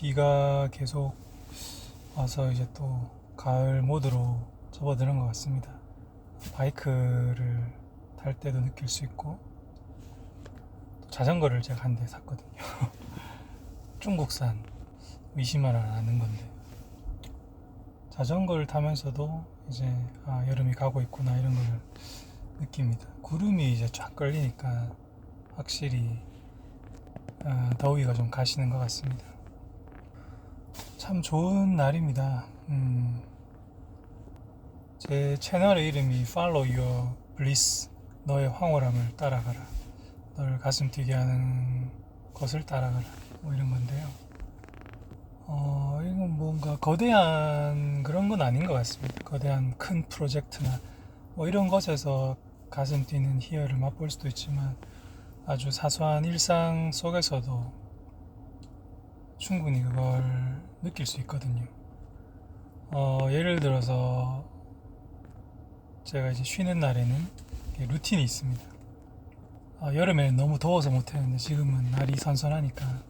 비가 계속 와서 이제 또 가을 모드로 접어드는 것 같습니다. 바이크를 탈 때도 느낄 수 있고 또 자전거를 제가 한 대 샀거든요. 중국산 20만 원 하는 건데 자전거를 타면서도 이제 아 여름이 가고 있구나 이런 걸 느낍니다. 구름이 이제 쫙 걸리니까 확실히 아, 더위가 좀 가시는 것 같습니다. 참 좋은 날입니다. 음, 제 채널의 이름이 Follow Your Bliss 너의 황홀함을 따라가라 널 가슴 뛰게 하는 것을 따라가라 뭐 이런 건데요. 어, 이건 뭔가 거대한 그런 건 아닌 것 같습니다. 거대한 큰 프로젝트나 뭐 이런 것에서 가슴 뛰는 희열을 맛볼 수도 있지만 아주 사소한 일상 속에서도 충분히 그걸 느낄 수 있거든요. 어, 예를 들어서 제가 이제 쉬는 날에는 루틴이 있습니다. 어, 여름에는 너무 더워서 못했는데 지금은 날이 선선하니까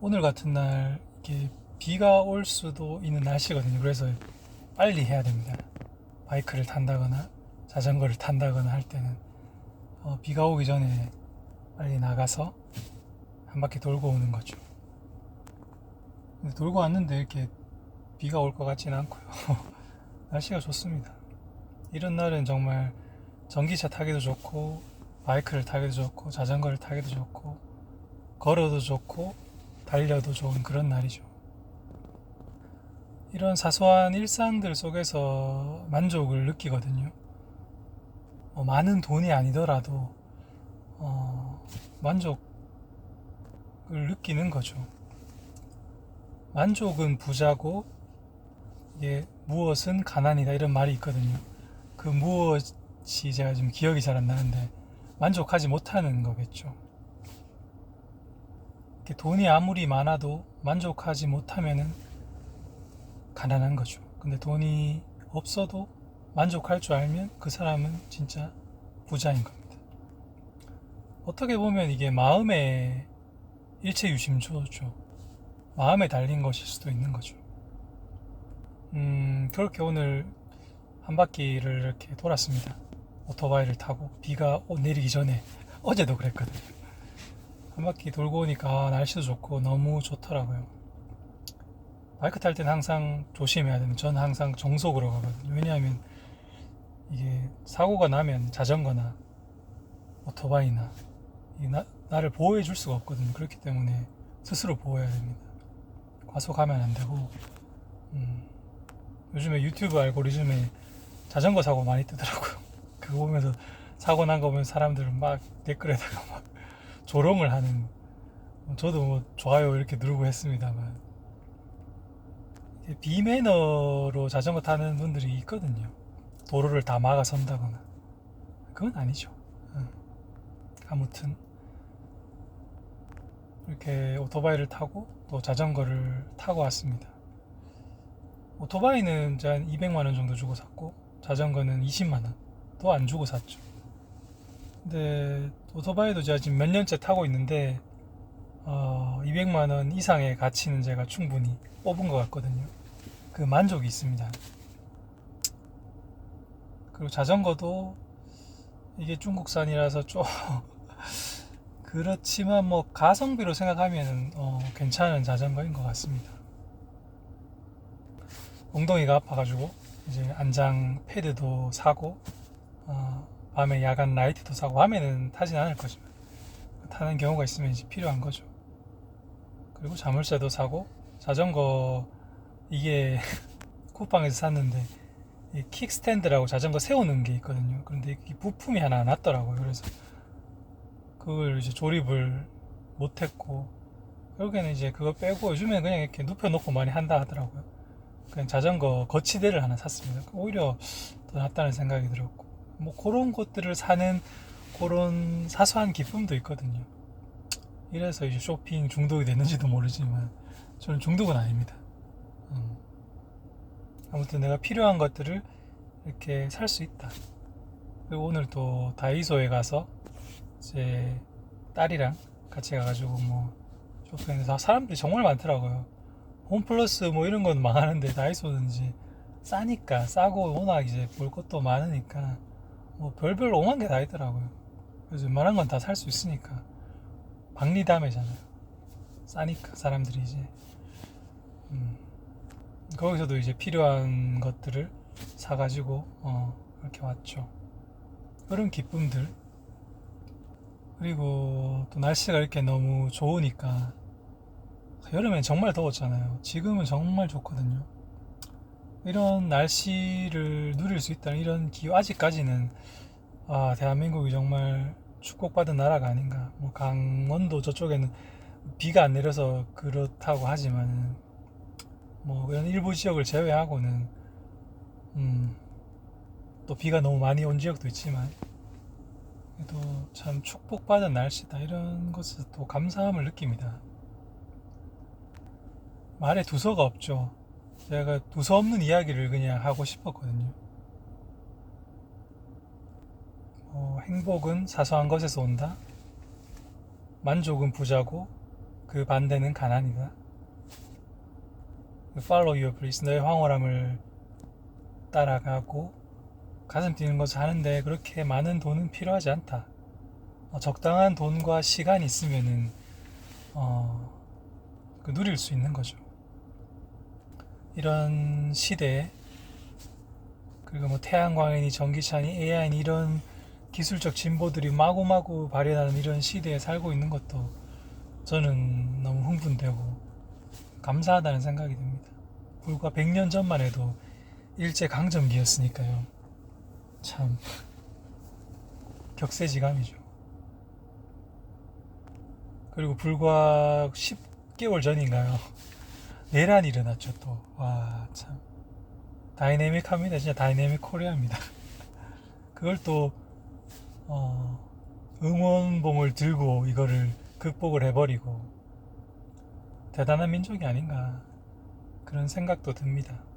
오늘 같은 날 이렇게 비가 올 수도 있는 날씨거든요. 그래서 빨리 해야 됩니다. 바이크를 탄다거나 자전거를 탄다거나 할 때는 어, 비가 오기 전에 빨리 나가서 한 바퀴 돌고 오는 거죠. 근데 돌고 왔는데 이렇게 비가 올 것 같지는 않고요. 날씨가 좋습니다. 이런 날은 정말 전기차 타기도 좋고 바이크를 타기도 좋고 자전거를 타기도 좋고 걸어도 좋고 달려도 좋은 그런 날이죠. 이런 사소한 일상들 속에서 만족을 느끼거든요. 어, 많은 돈이 아니더라도 어, 만족을 느끼는 거죠. 만족은 부자고 이게 무엇은 가난이다 이런 말이 있거든요. 그 무엇이 제가 지금 기억이 잘 안 나는데 만족하지 못하는 거겠죠. 돈이 아무리 많아도 만족하지 못하면은 가난한 거죠. 근데 돈이 없어도 만족할 줄 알면 그 사람은 진짜 부자인 겁니다. 어떻게 보면 이게 마음의 일체 유심조죠. 마음에 달린 것일 수도 있는 거죠. 음, 그렇게 오늘 한 바퀴를 이렇게 돌았습니다. 오토바이를 타고 비가 오- 내리기 전에 어제도 그랬거든요. 한 바퀴 돌고 오니까 아, 날씨도 좋고 너무 좋더라고요. 바이크 탈 때는 항상 조심해야 됩니다. 저는 항상 정속으로 가거든요. 왜냐하면 이게 사고가 나면 자전거나 오토바이나 이 나, 나를 보호해 줄 수가 없거든요. 그렇기 때문에 스스로 보호해야 됩니다. 과속하면 안 되고 음, 요즘에 유튜브 알고리즘에 자전거 사고 많이 뜨더라고요. 그거 보면서 사고 난 거 보면 사람들은 막 댓글에다가 막 조롱을 하는 저도 뭐 좋아요 이렇게 누르고 했습니다만 비매너로 자전거 타는 분들이 있거든요. 도로를 다 막아 선다거나 그건 아니죠. 응. 아무튼 이렇게 오토바이를 타고 또 자전거를 타고 왔습니다. 오토바이는 한 200만 원 정도 주고 샀고 자전거는 20만 원더안 주고 샀죠. 근데 오토바이도 제가 지금 몇 년째 타고 있는데 어, 200만 원 이상의 가치는 제가 충분히 뽑은 것 같거든요. 그 만족이 있습니다. 그리고 자전거도 이게 중국산이라서 좀 그렇지만 뭐 가성비로 생각하면 어, 괜찮은 자전거인 것 같습니다. 엉덩이가 아파가지고 이제 안장 패드도 사고 어, 밤에 야간 라이트도 사고 밤에는 타진 않을 거지만 타는 경우가 있으면 이제 필요한 거죠. 그리고 자물쇠도 사고 자전거 이게 쿠팡에서 샀는데 이 킥스탠드라고 자전거 세우는 게 있거든요. 그런데 이 부품이 하나 났더라고요. 그래서 그걸 이제 조립을 못했고 결국에는 이제 그거 빼고 요즘에는 그냥 이렇게 눕혀놓고 많이 한다 하더라고요. 그냥 자전거 거치대를 하나 샀습니다. 오히려 더 낫다는 생각이 들었고 뭐 그런 것들을 사는 그런 사소한 기쁨도 있거든요. 이래서 이제 쇼핑 중독이 됐는지도 모르지만 저는 중독은 아닙니다. 음. 아무튼 내가 필요한 것들을 이렇게 살 수 있다. 오늘 또 다이소에 가서 제 딸이랑 같이 가가지고 뭐 쇼핑에서 사람들이 정말 많더라고요. 홈플러스 뭐 이런 건 망하는데 다이소는 이제 싸니까 싸고 워낙 이제 볼 것도 많으니까 뭐 별별 오만 개 다 있더라고요. 그래서 웬만한 건 다 살 수 있으니까 박리담회잖아요. 싸니까 사람들이 이제 음, 거기서도 이제 필요한 것들을 사가지고 어, 이렇게 왔죠. 그런 기쁨들 그리고 또 날씨가 이렇게 너무 좋으니까 여름엔 정말 더웠잖아요. 지금은 정말 좋거든요. 이런 날씨를 누릴 수 있다는 이런 기후 아직까지는 아 대한민국이 정말 축복받은 나라가 아닌가. 뭐 강원도 저쪽에는 비가 안 내려서 그렇다고 하지만 뭐 이런 일부 지역을 제외하고는 음, 또 비가 너무 많이 온 지역도 있지만 그래도 참 축복받은 날씨다 이런 것에 또 감사함을 느낍니다. 말에 두서가 없죠. 제가 두서 없는 이야기를 그냥 하고 싶었거든요. 어, 행복은 사소한 것에서 온다. 만족은 부자고 그 반대는 가난이다. Follow your bliss. 너의 황홀함을 따라가고 가슴 뛰는 것을 하는데 그렇게 많은 돈은 필요하지 않다. 어, 적당한 돈과 시간이 있으면은 어, 그 누릴 수 있는 거죠. 이런 시대에 그리고 뭐 태양광이니 전기차니 AI니 이런 기술적 진보들이 마구마구 발현하는 이런 시대에 살고 있는 것도 저는 너무 흥분되고 감사하다는 생각이 듭니다. 불과 100년 전만 해도 일제 강점기였으니까요. 참 격세지감이죠. 그리고 불과 10개월 전인가요? 내란이 일어났죠 또. 와 참. 다이내믹합니다. 진짜 다이내믹 코리아입니다. 그걸 또 어, 응원봉을 들고 이거를 극복을 해버리고 대단한 민족이 아닌가 그런 생각도 듭니다.